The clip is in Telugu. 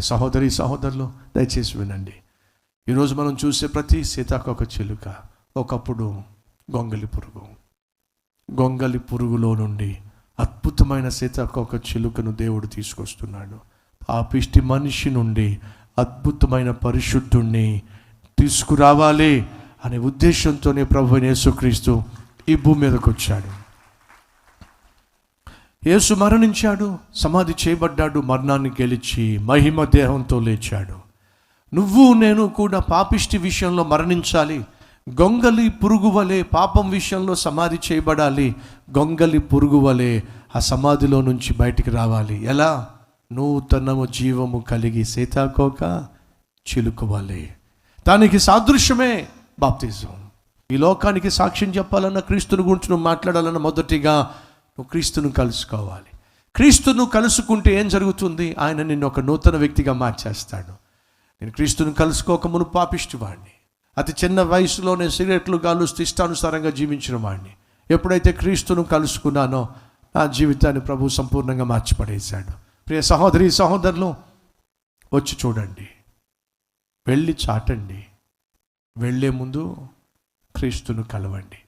ప్రియ సహోదరి సహోదరులు దయచేసి వినండి. ఈరోజు మనం చూసే ప్రతి సీతాకోక చిలుక ఒకప్పుడు గొంగలి పురుగు. గొంగలి పురుగులో నుండి అద్భుతమైన సీతాకోక చిలుకను దేవుడు తీసుకొస్తున్నాడు. పాపిష్టి మనిషి నుండి అద్భుతమైన పరిశుద్ధుణ్ణి తీసుకురావాలి అనే ఉద్దేశంతోనే ప్రభు యేసుక్రీస్తు ఈ భూమి మీదకి వచ్చాడు యేసు మరణించాడు సమాధి చేయబడ్డాడు మరణాన్ని గెలిచి మహిమ దేహంతో లేచాడు. నువ్వు నేను కూడా పాపిష్టి విషయంలో మరణించాలి. గొంగలి పురుగు వలె పాపం విషయంలో సమాధి చేయబడాలి. గొంగలి పురుగు వలె ఆ సమాధిలో నుంచి బయటికి రావాలి. ఎలా? నూతనము జీవము కలిగి సీతాకోక చిలుకు దానికి సాదృశ్యమే బాప్తిజం. ఈ లోకానికి సాక్ష్యం చెప్పాలన్న క్రీస్తుని గురించి నువ్వు మాట్లాడాలన్న మొదటిగా క్రీస్తును కలుసుకోవాలి. క్రీస్తును కలుసుకుంటే ఏం జరుగుతుంది? ఆయన నిన్ను ఒక నూతన వ్యక్తిగా మార్చేస్తాడు. నేను క్రీస్తుని కలుసుకోక మును పాపిష్టి వాడిని అతి చిన్న వయసులోనే సిగరెట్లు గాలుస్తూ ఇష్టానుసారంగా జీవించిన వాడిని ఎప్పుడైతే క్రీస్తును కలుసుకున్నానో నా జీవితాన్ని ప్రభు సంపూర్ణంగా మార్చిపడేశాడు. ప్రియ సహోదరి సహోదరులు వచ్చి చూడండి. వెళ్ళి చాటండి. వెళ్ళే ముందు క్రీస్తును కలవండి.